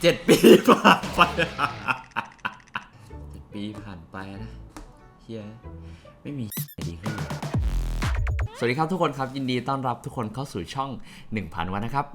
เจ็ดปีผ่านไปเจ็ดปีผ่านไปนะเฮียไม่มีดีขึ้นสวัสดีครับทุกคนครับยินดีต้อนรับทุกคนเข้าสู่ช่อง 1000 วันนะครับ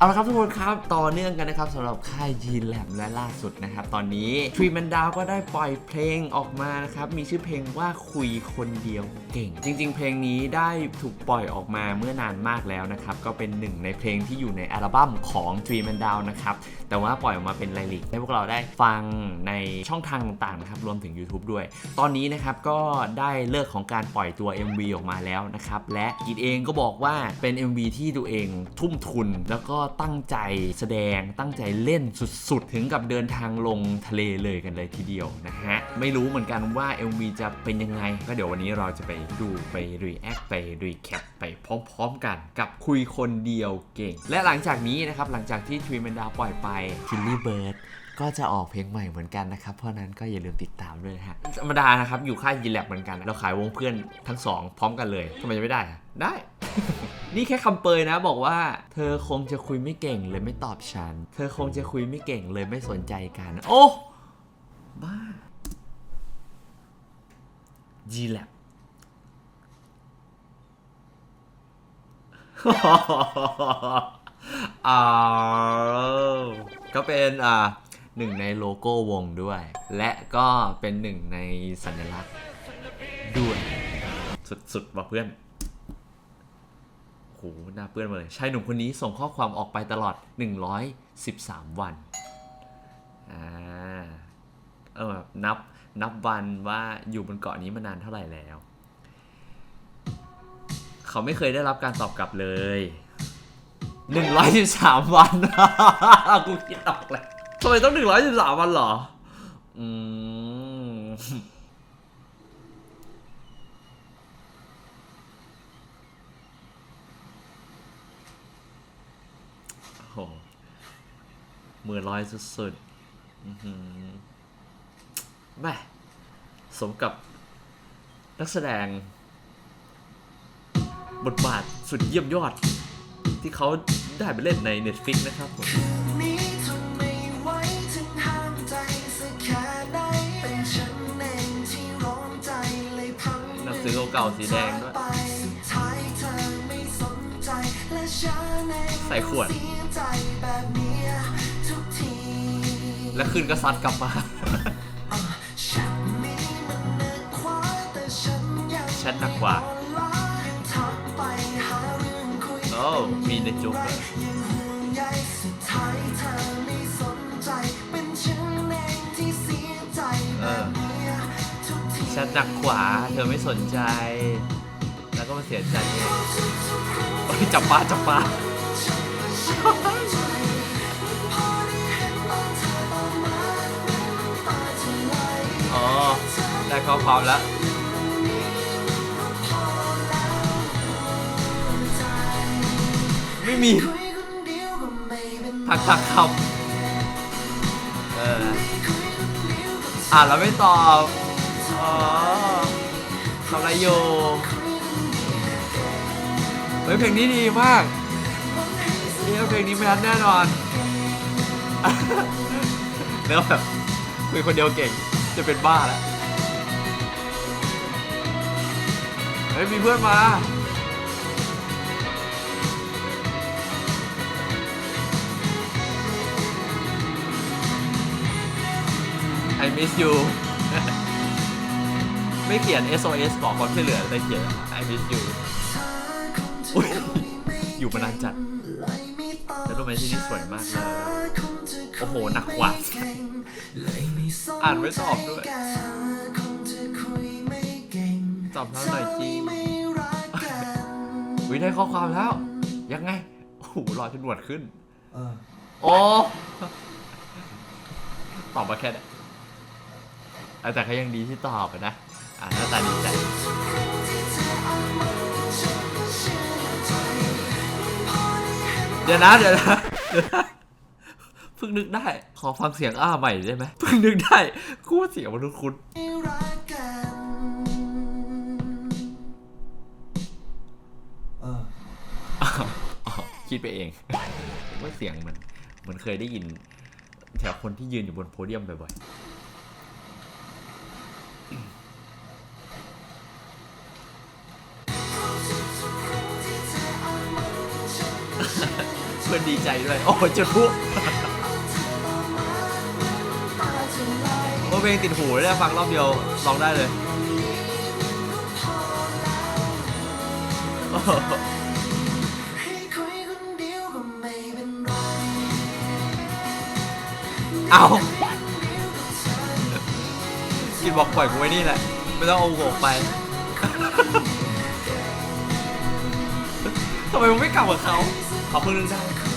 เอาละครับทุกคนครับ ต่อเนื่องกันนะครับสำหรับค่ายยีนแลมและล่าสุดนะครับ ตอนนี้ทรีแมนดาวก็ได้ปล่อยเพลงออกมานะครับ มีชื่อเพลงว่าคุยคนเดียวเก่ง จริง ๆ เพลงนี้ได้ถูกปล่อยออกมาเมื่อนานมากแล้วนะครับ ก็เป็นหนึ่งในเพลงที่อยู่ในอัลบั้มของทรีแมนดาวนะครับ แต่ว่าปล่อยออกมาเป็นไลลิกให้พวกเราได้ฟังในช่องทางต่างๆนะครับรวมถึง YouTube ด้วย ตอนนี้นะครับก็ได้เลิกของการปล่อยตัว MV ออกมาแล้วนะครับและกีดเองก็บอกว่าเป็น MV ที่ตัวเองทุ่มทุนแล้วก็ตั้งใจแสดงตั้งใจเล่นสุดๆ ถึงกับเดินทางลงทะเลเลยกันเลยทีเดียวนะฮะ ไม่รู้เหมือนกันว่า MV จะเป็นยังไง ก็เดี๋ยววันนี้เราจะไปดูไปรีแอคไปรีแคปไปพร้อมๆกันกับคุยคนเดียวเก่ง และหลังจากนี้นะครับ หลังจากที่ทวีมันดาปล่อยไปคิลลี่เบิร์ด ก็จะออกเพลงใหม่เหมือนกันนะครับ เพราะนั้นก็อย่าลืมติดตามด้วยนะฮะธรรมดานะครับ อยู่ค่ายยีแลบเหมือนกัน เราขายวงเพื่อนทั้งสองพร้อมกันเลยทำไมจะไม่ได้อะได้ นี่แค่คำเปยนะบอกว่า เธอคงจะคุยไม่เก่งเลยไม่ตอบฉัน เธอคงจะคุยไม่เก่งเลยไม่สนใจกัน โอ้บ้า G Lab อ่าก็เป็นอ่า หนึ่งในโลโก้วงด้วย และก็เป็นหนึ่งในสัญลักษณ์ด้วย สุดๆว่ะเพื่อนโหหน้าเปื้อนมาเลยชายหนุ่มคนนี้ส่งข้อความออกไปตลอด 113 วันอ่าเออแบบนับนับวันว่าอยู่บนเกาะนี้มานานเท่าไหร่แล้ว เขาไม่เคยได้รับการตอบกลับเลยหนึ่งร้อยสิบสามวัน กูคิดออกแล้ว ทำไมต้องหนึ่งร้อยสิบสามวันเหรอ อืม โอ้โหมือลอยสุดๆอื้อหือแม่สมกับนักแสดง บทบาทสุดเยี่ยมยอด ที่เขาได้ไปเล่นใน Netflix นะครับผม พลั้งหนังสือเก่าๆสีแดงด้วยไปสุดท้ายเธอไม่สนใจและฉันเองใส่ขวดเสียใจแบบเนี้ยทุกทีแล้วคืนก็ซัดกลับมาฉันนี้มันหนักกว่าแต่ฉันยังฉันหนักกว่าไม่อ่อนล้าทักไปหาเรื่องคุยโอ้ มีในจุกเลย ฉันหนักขวา เธอไม่สนใจ แล้วก็มาเสียใจเองโอ้ยจับปลาจับปลาพอได้เห็นตอนเธอตอนมาน้ำตาจะไหลอ๋อ ได้ข้อความแล้วไม่มีคุยคนเดียวก็ไม่เป็นไรทักทักคำเอออ่านแล้วไม่ตอบ อ๋อทำอะไรอยู่เฮ้ยเพลงนี้ดีมากนี่เพลงนี้ไม่ทันแน่นอนเนื้อแบบคุยคนเดียวเก่งจะเป็นบ้าแล้วเฮ้ยมีเพื่อนมา I miss you ไม่เขียน SOS บอกความช่วยเหลือแต่เขียน I miss you อุ๊ยอยู่มานานจัดแล้วรูปไม้ที่นี่สวยมากเลยโอ้โห หนักกว่าอ่านไม่ตอบด้วยตอบแล้วหน่อยจีวิได้ข้อความแล้ว ยังไง โอ้โหรอจนหนวดขึ้นเออโอ้ตอบมาแค่นี้อะแต่เขายังดีที่ตอบอะนะ อ่าหน้าตาดีใจเดี๋ยวนะเดี๋ยวนะเดี๋ยวนะเพิ่งนึกได้ ขอฟังเสียงอ้าใหม่ได้ไหมเพิ่งนึกได้กูว่เสียงมันคุ้นเออๆอ๋อคิดไปเองว่าเสียงมันเหมือนเคยได้ยินแถวคนที่ยืนอยู่บนโพเดียมบ่อยๆ นดีใจด้วย โอ้ยจุดพลุโอ้เพลงติดหูเลยฟังรอบเดียวร้องได้เลยโอ้โหให้คุยคนเอากินบอกปล่อยกูไว้นี่แหละ ไม่ต้องเอากูออกไปทำไมมึงไม่กลับกับเขาเขาเพิ่งนึก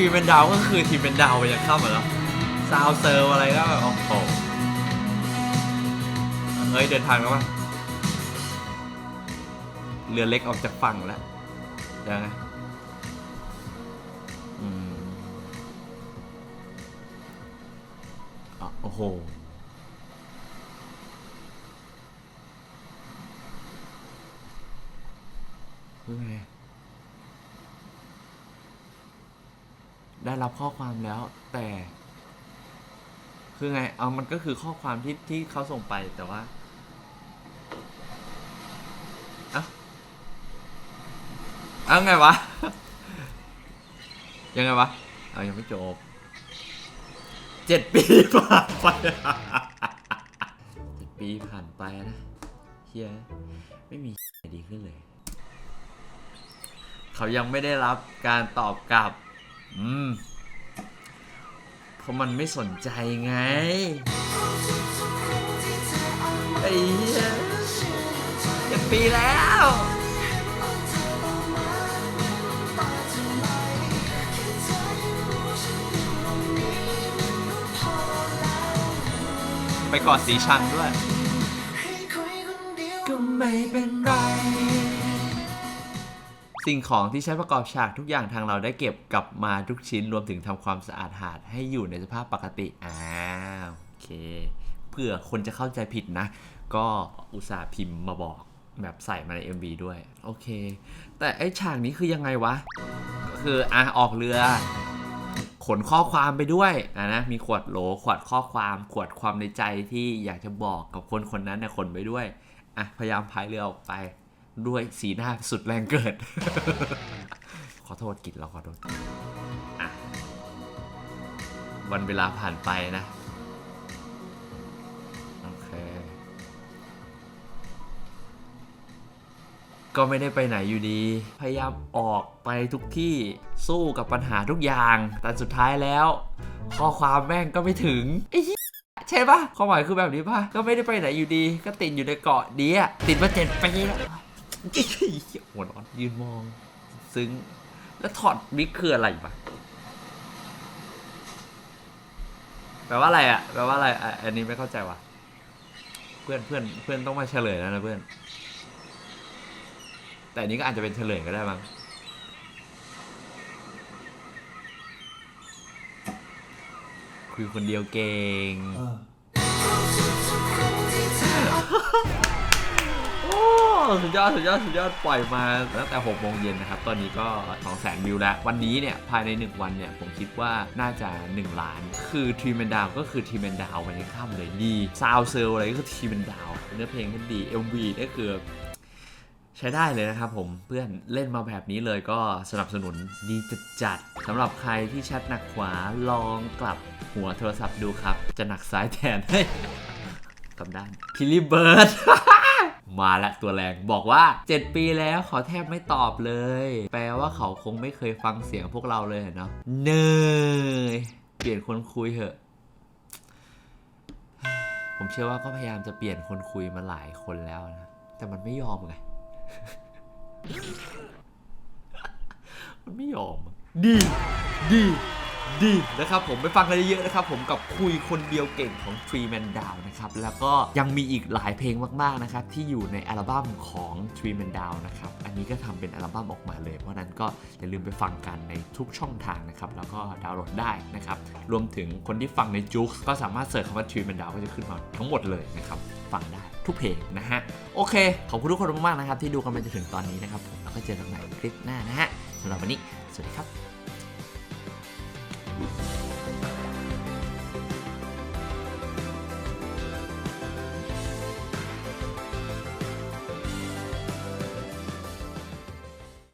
ทีมเป็นดาวก็คือทีมเป็นดาวไปยังข้ามมาแล้วซาวเซอร์อะไรก็แบบโอ้โหเฮ้ยเดินทางแล้วป่ะเรือเล็กออกจากฝั่งแล้วยังไงอืมอะโอ้โห เฮ้ย ได้ รับข้อความแล้วแต่ คือไง เอามันก็คือข้อความที่ที่เขาส่งไปแต่ว่าเอาเอาไงวะ ยังไงวะ เอายังไม่จบเจ็ดปีผ่านไปเจ็ดปีผ่านไปนะเฮียไม่มีดีขึ้นเลย เขายังไม่ได้รับการตอบกลับ อืมเพราะมันไม่สนใจไง ไอ้เหี้ยจ็ดปีแล้ว ไปกอดสีชังด้วย สิ่งของที่ใช้ประกอบฉากทุกอย่างทางเราได้เก็บกลับมาทุกชิ้นรวมถึงทำความสะอาดหาดให้อยู่ในสภาพปกติอ่าโอเคเพื่อคนจะเข้าใจผิดนะ ก็อุตส่าห์พิมพ์มาบอกแบบใส่มาใน MV ด้วย โอเค แต่ไอฉากนี้คือยังไงวะก็คืออะออกเรือ ขนข้อความไปด้วยอะนะมีขวดโหลขวดข้อความ ขวดความในใจที่อยากจะบอกกับคนคนนั้นเนี่ยขนไปด้วยอะพยายามพายเรือออกไป ด้วยสีหน้าสุดแรงเกิด ขอโทษกิจเราขอโทษวันเวลาผ่านไปนะ โอเค ก็ไม่ได้ไปไหนอยู่ดี พยายามออกไปทุกที่สู้กับปัญหาทุกอย่าง แต่สุดท้ายแล้ว ข้อความแม่งก็ไม่ถึงไอ้ยใช่ปะความหมายคือแบบนี้ปะก็ไม่ได้ไปไหนอยู่ดี ก็ติดอยู่ในเกาะเดียติดมาเจ็ดปีแล้ว หัวร้อนยืนมอง ซึ้ง แล้วถอดมิกคืออะไรปะแปลว่าอะไรอะแปลว่าอะไรอะอันนี้ไม่เข้าใจว่ะ เพื่อนเพื่อนเพื่อนต้องมาเฉลยแล้วนะเพื่อน แต่อันนี้ก็อาจจะเป็นเฉลยก็ได้มั้งคุยคนเดียวเก่ง สุดยอดสุดยอดสุดยอดปล่อยมาตั้งแต่6โมงเย็นนะครับ ตอนนี้ก็2แสนวิวแล้ว วันนี้เนี่ยภายใน 1 วันเนี่ยผมคิดว่าน่าจะ 1 ล้าน คือทีมแมนดาวก็คือทีมแมนดาววันนี้ข้ามเลยดีซาวเซลอะไรก็คือทีมแมนดาวเนื้อเพลงก็ดี MV นี่คือใช้ได้เลยนะครับผมเพื่อนเล่นมาแบบนี้เลยก็สนับสนุนดีจัดจัดสำหรับใครที่แชทหนักขวาลองกลับหัวโทรศัพท์ดูครับ จะหนักซ้ายแทนเฮ้ยกลับด้านคิลลี่เบิร์ด มาละตัวแรงบอกว่า 7 ปีแล้วเขาแทบไม่ตอบเลย แปลว่าเขาคงไม่เคยฟังเสียงพวกเราเลยเนาะเนยเปลี่ยนคนคุยเถอะ ผมเชื่อว่าก็พยายามจะเปลี่ยนคนคุยมาหลายคนแล้วนะ แต่มันไม่ยอมไง มันไม่ยอม ดี ดี ดีนะครับผมไปฟังกันเยอะๆนะครับผมกับคุยคนเดียวเก่งของ Tree Man Down นะครับแล้วก็ยังมีอีกหลายเพลงมากๆนะครับที่อยู่ในอัลบั้มของ Tree Man Down นะครับอันนี้ก็ทำเป็นอัลบั้มออกมาเลย เพราะฉะนั้นก็อย่าลืมไปฟังกันในทุกช่องทางนะครับแล้วก็ดาวน์โหลดได้นะครับรวมถึงคนที่ฟังในจุกก็สามารถเสิร์ชคำว่า Tree Man Down ก็จะขึ้นมาทั้งหมดเลยนะครับฟังได้ทุกเพลงนะฮะโอเค ขอบคุณทุกคนมากๆนะครับที่ดูกันมาจนถึงตอนนี้นะครับผมแล้วก็เจอกันใหม่คลิปหน้านะฮะสำหรับวันนี้สวัสดีครับ